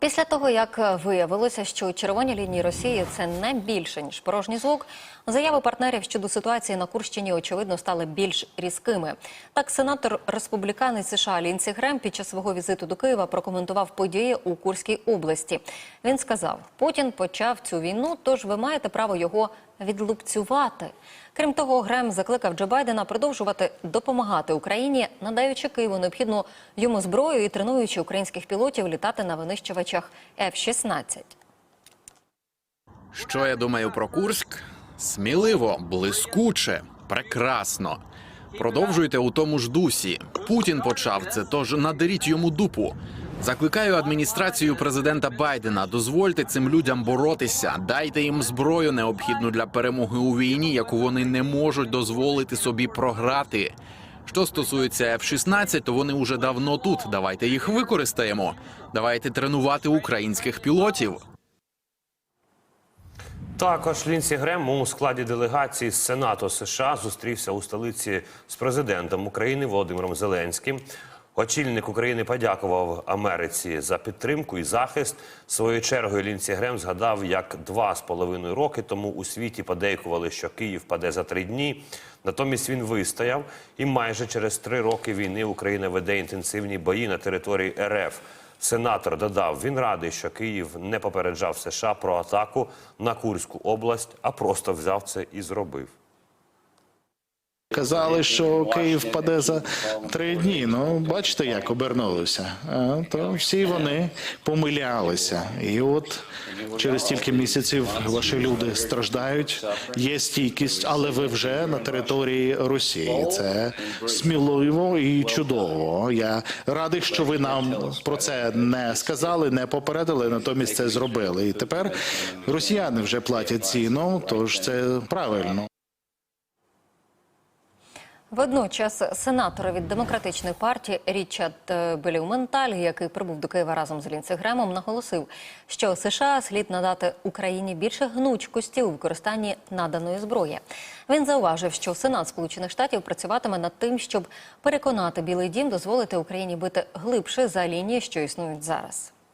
Після того, як виявилося, що червоні лінії Росії це не більше ніж порожній звук, заяви партнерів щодо ситуації на Курщині очевидно стали більш різкими. Так, сенатор республіканець США Лінці Грем під час свого візиту до Києва прокоментував події у Курській області. Він сказав: Путін почав цю війну, тож ви маєте право його відлупцювати. Крім того, Грем закликав Джо Байдена продовжувати допомагати Україні, надаючи Києву необхідну йому зброю і тренуючи українських пілотів літати на винищувачах F-16. Що я думаю про Курськ? Сміливо, блискуче, прекрасно. Продовжуйте у тому ж дусі. Путін почав це, тож надеріть йому дупу. Закликаю адміністрацію президента Байдена. Дозвольте цим людям боротися, дайте їм зброю необхідну для перемоги у війні, яку вони не можуть дозволити собі програти. Що стосується F-16, то вони уже давно тут. Давайте їх використаємо. Давайте тренувати українських пілотів. Також Лінсі Грем у складі делегації з Сенату США зустрівся у столиці з президентом України Володимиром Зеленським. Очільник України подякував Америці за підтримку і захист. Своєю чергою Лінсі Грем згадав, як два з половиною роки тому у світі подейкували, що Київ паде за три дні. Натомість він вистояв, і майже через три роки війни Україна веде інтенсивні бої на території РФ. Сенатор додав, він радий, що Київ не попереджав США про атаку на Курську область, а просто взяв це і зробив. Казали, що Київ паде за три дні. Ну, бачите, як обернулося. То всі вони помилялися. І от через кілька місяців ваші люди страждають. Є стійкість, але ви вже на території Росії. Це сміливо і чудово. Я радий, що ви нам про це не сказали, не попередили, натомість це зробили. І тепер росіяни вже платять ціну, тож це правильно. Водночас сенатор від демократичної партії Річард е, який прибув до Києва разом з Лінці Гремом, наголосив, що США слід надати Україні більше гнучкості у використанні наданої зброї. Він зауважив, що Сенат Сполучених Штатів працюватиме над тим, щоб переконати Білий Дім дозволити Україні бити глибше за лінії, що існують зараз.